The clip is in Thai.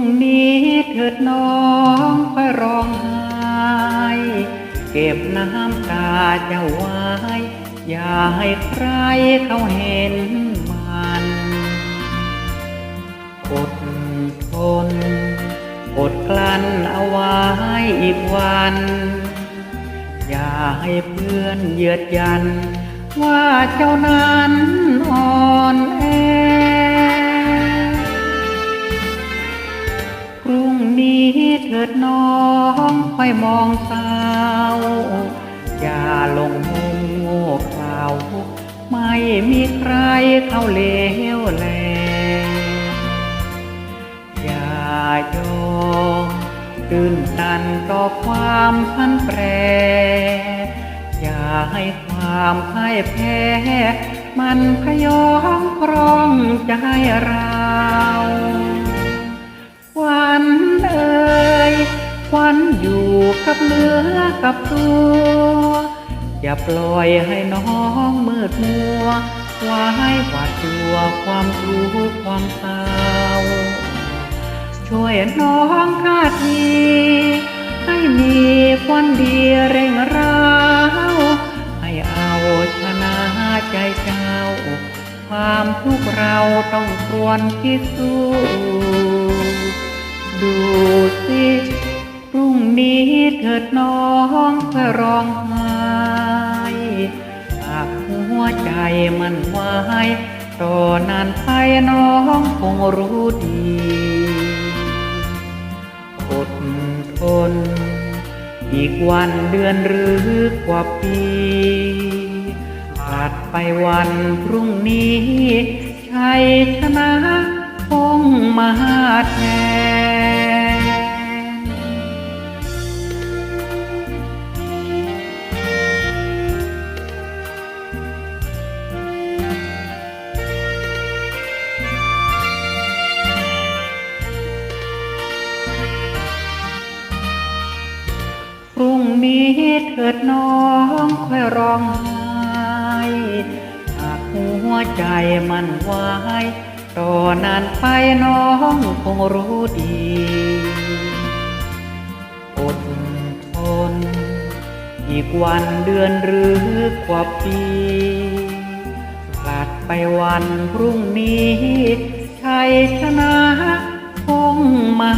งนี้เถิดน้องค่อยร้องไห้เก็บน้ำตาจ้าไว้ อย่าให้ใครเขาเห็นมันอดทนอดกลั้นเอาไว้อีกวัน อย่าให้เพื่อนเยียดยัน ว่าเจ้านั้นอ่อนแอ เถิดน้องค่อยมองเศร้าอย่าลงมุมโง่เขลาไม่มีใครเข้าเลวแล อย่ายอมตื่นตันต่อความพันแปร อย่าให้ความพ่ายแพ้ มันพยองครองใจเรา กับเนื้อกับตัว อย่าปล่อยให้น้องมืดมัวไว้หวาดกลัวความทุกข์ความเศร้าช่วยน้องข้าทีให้มีควันดีเร่งร้าวให้เอาชนะใจเจ้า ความทุกข์เราต้องควนพิสูจน์ดูสิ เถิดน้องเพื่อร้องไห้หากหัวใจมันไหวต่อนานไปน้องคงรู้ดีอดทน อีกวันเดือนหรือกว่าปีผ่านไปวันพรุ่งนี้ชัยชนะคงมาแทน พรุ่งนี้เถิดน้องค่อยร้องไห้หากหัวใจมันไหวต่อนานไปน้องคงรู้ดีอดทน อีกวันเดือนหรือกว่าปีผลัดไปวันพรุ่งนี้ชัยชนะคงมา